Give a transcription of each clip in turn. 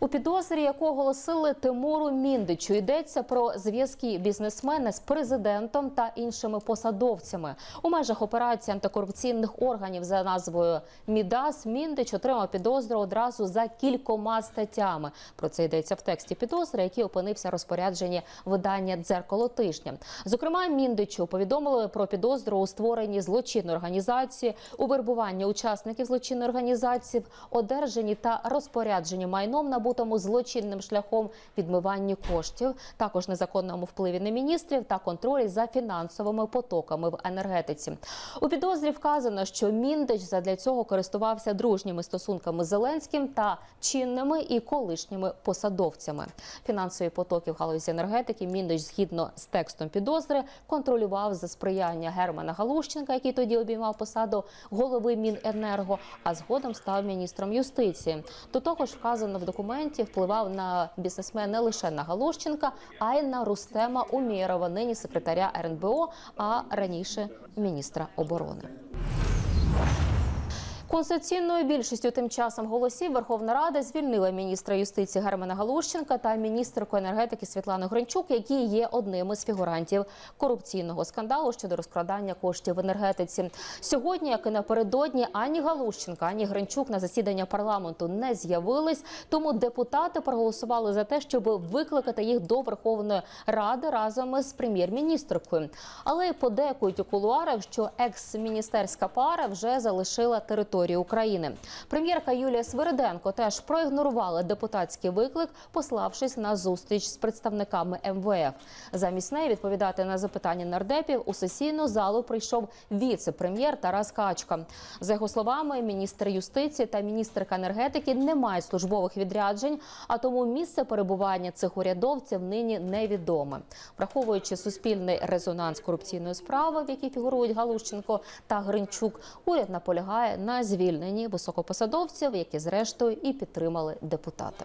У підозрі, яку оголосили Тимуру Міндичу, йдеться про зв'язки бізнесмена з президентом та іншими посадовцями. У межах операції антикорупційних органів за назвою Мідас Міндич отримав підозру одразу за кількома статтями. Про це йдеться в тексті підозри, який опинився розпорядженні видання дзеркало тижня. Зокрема, Міндичу повідомили про підозру у створенні злочинної організації, у вербуванні учасників злочинної організації, одержанні та розпорядженні майном, набутому злочинним шляхом відмиванні коштів, також незаконному впливі на міністрів та контролі за фінансовими потоками в енергетиці. У підозрі вказано, що Міндич задля цього користувався дружніми стосунками з Зеленським та чинними і колишніми посадовцями. Фінансові потоки в галузі енергетики Міндич, згідно з текстом підозри, контролював за сприяння Германа Галущенка, який тоді обіймав посаду голови Міненерго, а згодом став міністром юстиції. До того ж, вказано в документі, впливав на бізнесмена не лише на Галущенка, а й на Рустема Умєрова, нині секретаря РНБО, а раніше міністра оборони. Конституційною більшістю тим часом голосів Верховна Рада звільнила міністра юстиції Германа Галущенка та міністерку енергетики Світлану Гринчук, які є одними з фігурантів корупційного скандалу щодо розкрадання коштів в енергетиці. Сьогодні, як і напередодні, ані Галущенка, ані Гринчук на засідання парламенту не з'явились. Тому депутати проголосували за те, щоб викликати їх до Верховної Ради разом із прем'єр-міністркою. Але подекують у кулуарах, що екс-міністерська пара вже залишила територію України. Прем'єрка Юлія Свириденко теж проігнорувала депутатський виклик, пославшись на зустріч з представниками МВФ. Замість неї відповідати на запитання нардепів у сесійну залу прийшов віце-прем'єр Тарас Качка. За його словами, міністр юстиції та міністерка енергетики не мають службових відряджень, а тому місце перебування цих урядовців нині невідоме. Враховуючи суспільний резонанс корупційної справи, в якій фігурують Галущенко та Гринчук, уряд наполягає на звільненні високопосадовців, які зрештою і підтримали депутати.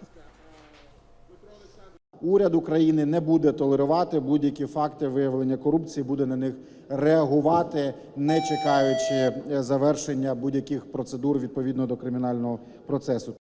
Уряд України не буде толерувати будь-які факти виявлення корупції, буде на них реагувати, не чекаючи е, завершення будь-яких процедур відповідно до кримінального процесу.